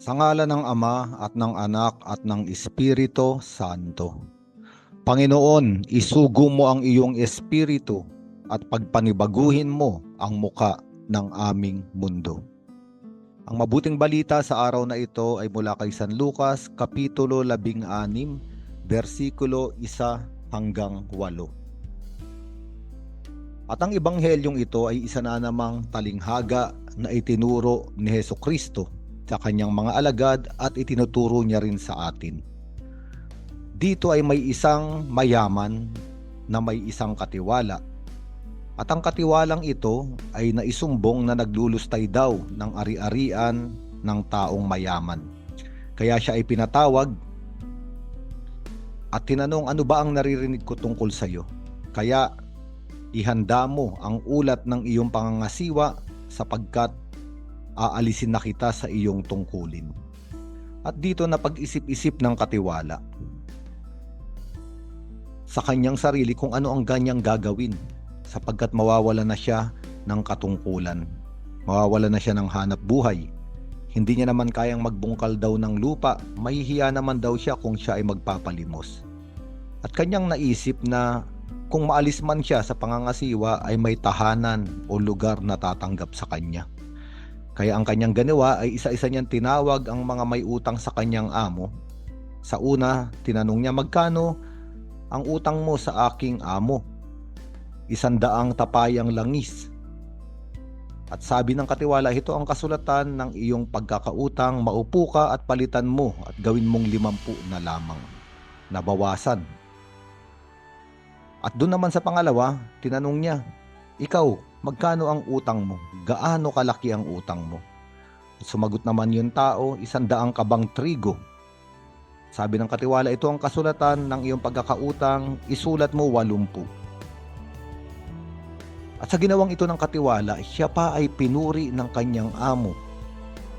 Sa ngala ng Ama at ng Anak at ng Espiritu Santo. Panginoon, isugo mo ang iyong espiritu at pagpanibaguhin mo ang muka ng aming mundo. Ang mabuting balita sa araw na ito ay mula kay San Lucas, Kapitulo 16, versikulo 1 hanggang 8. At ang ebanghelyong ito ay isa na namang talinghaga na itinuro ni Heso Kristo sa kanyang mga alagad at itinuturo niya rin sa atin. Dito ay may isang mayaman na may isang katiwala. At ang katiwalang ito ay naisumbong na naglulustay daw ng ari-arian ng taong mayaman. Kaya siya ay pinatawag at tinanong ano ba ang naririnig ko tungkol sa iyo. Kaya ihanda mo ang ulat ng iyong pangangasiwa sapagkat aalisin na kita sa iyong tungkulin. At dito na pag-isip-isip ng katiwala sa kanyang sarili kung ano ang ganyang gagawin sapagkat mawawala na siya ng katungkulan. Mawawala na siya ng hanap buhay. Hindi niya naman kayang magbungkal daw ng lupa, mahihiya naman daw siya kung siya ay magpapalimos. At kanyang naisip na kung maalis man siya sa pangangasiwa ay may tahanan o lugar na tatanggap sa kanya. Kaya ang kanyang ganawa ay isa-isa niyang tinawag ang mga may utang sa kanyang amo. Sa una, tinanong niya magkano ang utang mo sa aking amo. Isandaang tapayang langis. At sabi ng katiwala, ito ang kasulatan ng iyong pagkakautang, maupo ka at palitan mo at gawin mong limampu na lamang. Nabawasan. At doon naman sa pangalawa, tinanong niya, ikaw, magkano ang utang mo? Gaano kalaki ang utang mo? Sumagot naman yung tao, isandaang kabang trigo. Sabi ng katiwala, ito ang kasulatan ng iyong pagkakautang, isulat mo walumpu. At sa ginawang ito ng katiwala, siya pa ay pinuri ng kanyang amo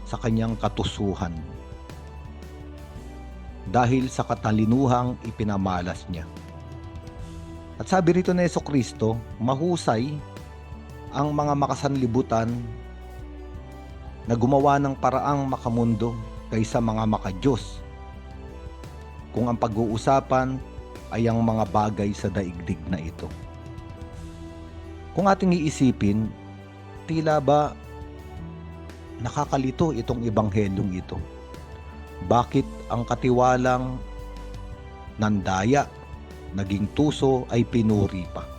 sa kanyang katusuhan. Dahil sa katalinuhang ipinamalas niya. At sabi rito ni Yeso Kristo, mahusay ang mga makasanlibutan na gumawa ng paraang makamundo kaysa mga makadiyos kung ang pag-uusapan ay ang mga bagay sa daigdig na ito. Kung ating iisipin, tila ba nakakalito itong ebanghelyong ito? Bakit ang katiwalang nandaya, naging tuso ay pinuri pa?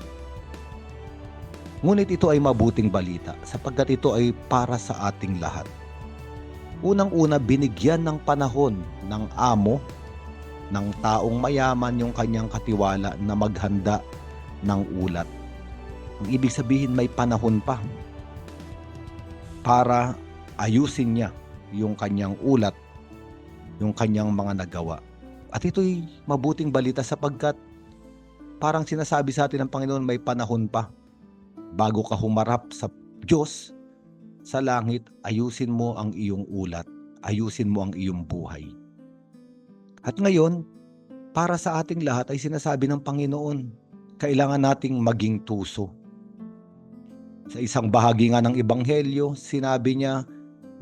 Ngunit ito ay mabuting balita sapagkat ito ay para sa ating lahat. Unang-una binigyan ng panahon ng amo ng taong mayaman yung kanyang katiwala na maghanda ng ulat. Ang ibig sabihin may panahon pa para ayusin niya yung kanyang ulat, yung kanyang mga nagawa. At ito'y mabuting balita sapagkat parang sinasabi sa atin ng Panginoon may panahon pa bago ka humarap sa Diyos sa langit, ayusin mo ang iyong ulat, ayusin mo ang iyong buhay. At ngayon, para sa ating lahat ay sinasabi ng Panginoon, kailangan nating maging tuso. Sa isang bahagi nga ng Ebanghelyo, sinabi niya,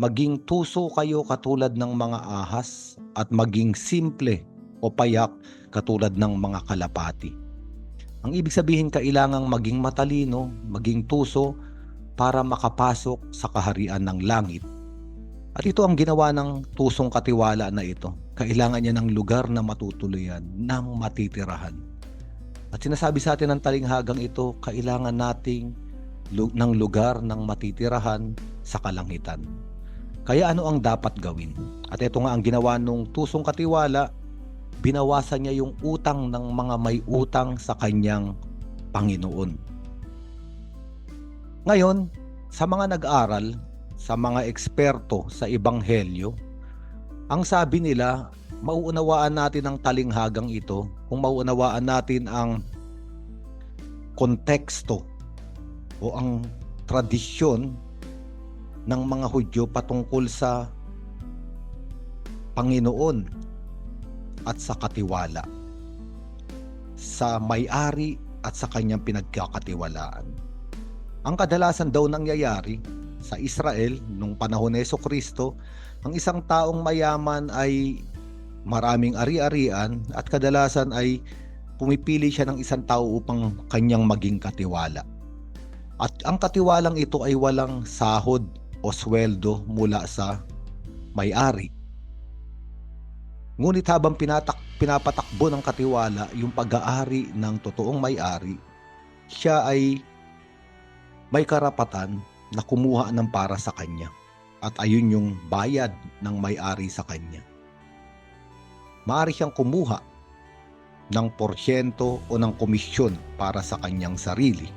maging tuso kayo katulad ng mga ahas at maging simple o payak katulad ng mga kalapati. Ang ibig sabihin, kailangang maging matalino, maging tuso para makapasok sa kaharian ng langit. At ito ang ginawa ng tusong katiwala na ito kailangan niya ng lugar na matutuluyan, ng matitirahan. At sinasabi sa atin ng talinghagang ito, kailangan nating ng lugar ng matitirahan sa kalangitan. Kaya ano ang dapat gawin? At ito nga ang ginawa nung tusong katiwala, binawasan niya yung utang ng mga may utang sa kanyang Panginoon. Ngayon, sa mga nag-aral, sa mga eksperto sa Ebanghelyo, ang sabi nila, mauunawaan natin ang talinghagang ito kung mauunawaan natin ang konteksto o ang tradisyon ng mga Hudyo patungkol sa Panginoon at sa katiwala sa may-ari at sa kanyang pinagkakatiwalaan. Ang kadalasan daw nangyayari sa Israel nung panahon ni Kristo, ang isang taong mayaman ay maraming ari-arian at kadalasan ay pumipili siya ng isang tao upang kanyang maging katiwala. At ang katiwalang ito ay walang sahod o sweldo mula sa may-ari. Ngunit habang pinatak, pinapatakbo ng katiwala yung pag-aari ng totoong may-ari, siya ay may karapatan na kumuha ng para sa kanya. At ayun yung bayad ng may-ari sa kanya. Maaari siyang kumuha ng porsyento o ng komisyon para sa kanyang sarili.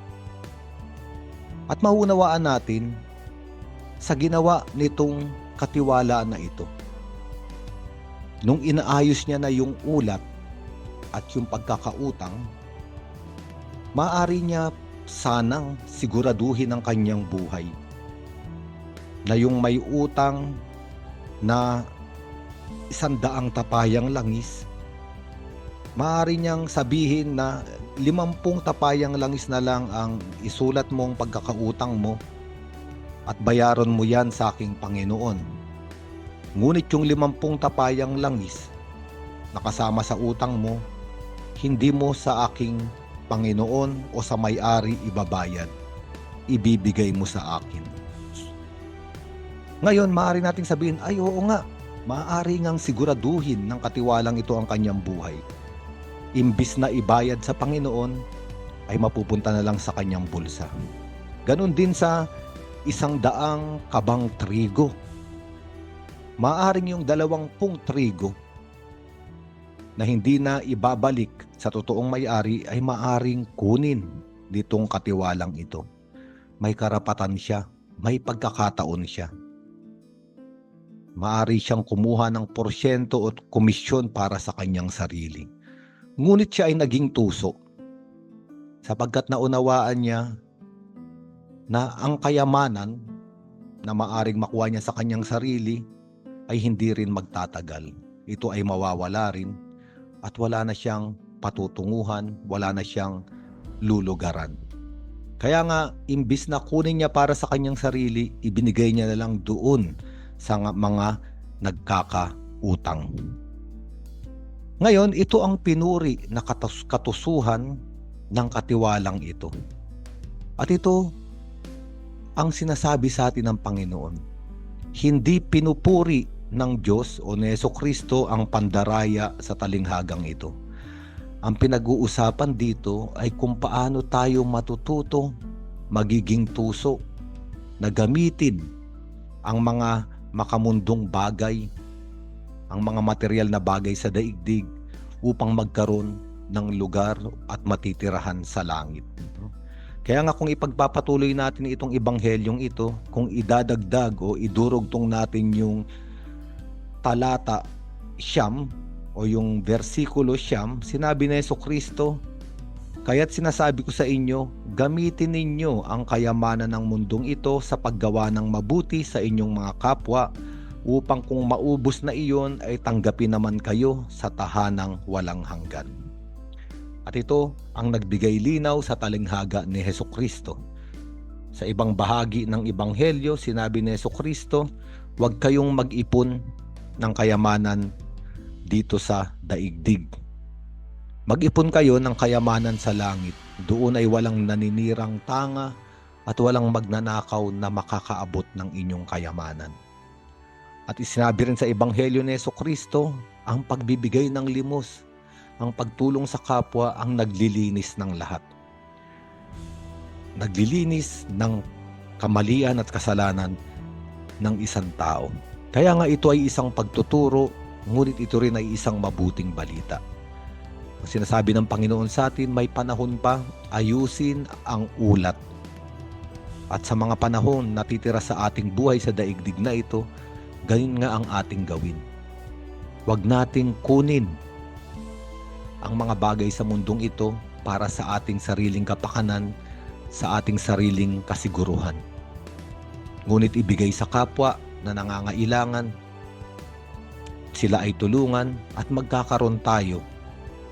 At maunawaan natin sa ginawa nitong katiwala na ito. Nung inaayos niya na yung ulat at yung pagkakautang, maaari niya sanang siguraduhin ang kanyang buhay na yung may utang na isang daang tapayang langis, maaari niyang sabihin na limampung tapayang langis na lang ang isulat mong pagkakautang mo at bayaran mo yan sa aking Panginoon. Ngunit yung limampung tapayang langis na kasama sa utang mo, hindi mo sa aking Panginoon o sa may-ari ibabayad. Ibibigay mo sa akin. Ngayon, maaari nating sabihin, ay oo nga, maaari ngang siguraduhin ng katiwalang ito ang kanyang buhay. Imbis na ibayad sa Panginoon, ay mapupunta na lang sa kanyang bulsa. Ganon din sa isang daang kabang trigo. Maaring yung dalawang pung trigo na hindi na ibabalik sa totoong may-ari ay maaring kunin nitong katiwalang ito. May karapatan siya, may pagkakataon siya. Maari siyang kumuha ng porsyento o komisyon para sa kanyang sarili. Ngunit siya ay naging tuso sapagkat naunawaan niya na ang kayamanan na maaring makuha niya sa kanyang sarili ay hindi rin magtatagal. Ito ay mawawala rin at wala na siyang patutunguhan, wala na siyang lulugaran. Kaya nga, imbis na kunin niya para sa kanyang sarili, ibinigay niya na lang doon sa mga nagkakautang. Ngayon, ito ang pinuri na katus- katusuhan ng katiwalang ito. At ito ang sinasabi sa atin ng Panginoon. Hindi pinupuri ng Diyos o ni Yeso Kristo ang pandaraya sa talinghagang ito. Ang pinag-uusapan dito ay kung paano tayo matututo magiging tuso na gamitin ang mga makamundong bagay, ang mga material na bagay sa daigdig upang magkaroon ng lugar at matitirahan sa langit. Kaya nga kung ipagpapatuloy natin itong ibanghelyong ito, kung idadagdag o idurugtong natin yung talata siyam o yung versikulo siyam, sinabi na Yeso Kristo, Kaya't sinasabi ko sa inyo, gamitin ninyo ang kayamanan ng mundong ito sa paggawa ng mabuti sa inyong mga kapwa upang kung maubos na iyon ay tanggapin naman kayo sa tahanang walang hanggan. At ito ang nagbigay linaw sa talinghaga ni Heso Kristo. Sa ibang bahagi ng Ebanghelyo, sinabi ni Heso Kristo, huwag kayong mag-ipon ng kayamanan dito sa daigdig. Mag-ipon kayo ng kayamanan sa langit. Doon ay walang naninirang tanga at walang magnanakaw na makakaabot ng inyong kayamanan. At isinabi rin sa Ebanghelyo ni Yeso Kristo, ang pagbibigay ng limos, ang pagtulong sa kapwa ang naglilinis ng lahat. Naglilinis ng kamalian at kasalanan ng isang tao. Kaya nga ito ay isang pagtuturo, ngunit ito rin ay isang mabuting balita. Ang sinasabi ng Panginoon sa atin, may panahon pa, ayusin ang ulat. At sa mga panahon na titira sa ating buhay sa daigdig na ito, ganun nga ang ating gawin. Huwag nating kunin ang mga bagay sa mundong ito para sa ating sariling kapakanan, sa ating sariling kasiguruhan. Ngunit ibigay sa kapwa na nangangailangan, sila ay tulungan at magkakaroon tayo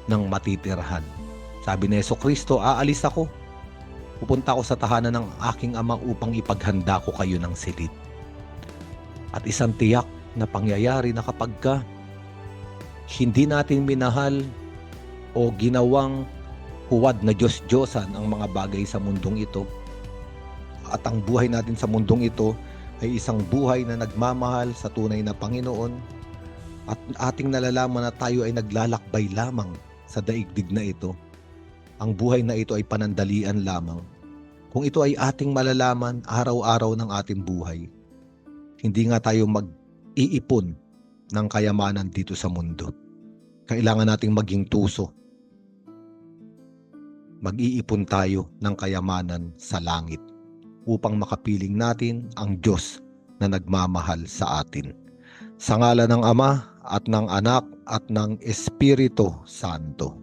ng matitirahan. Sabi ni Yeso Kristo, aalis ako Pupunta ako sa tahanan ng aking ama upang ipaghanda ko kayo ng silid. At isang tiyak na pangyayari na kapag ka hindi natin minahal o ginawang huwad na Diyos-Diyosan ang mga bagay sa mundong ito at ang buhay natin sa mundong ito ay isang buhay na nagmamahal sa tunay na Panginoon at ating nalalaman na tayo ay naglalakbay lamang sa daigdig na ito. Ang buhay na ito ay panandalian lamang. Kung ito ay ating malalaman araw-araw ng ating buhay, hindi nga tayo mag-iipon ng kayamanan dito sa mundo. Kailangan nating maging tuso. Mag-iipon tayo ng kayamanan sa langit upang makapiling natin ang Diyos na nagmamahal sa atin. Sa ngala ng Ama at ng Anak at ng Espiritu Santo.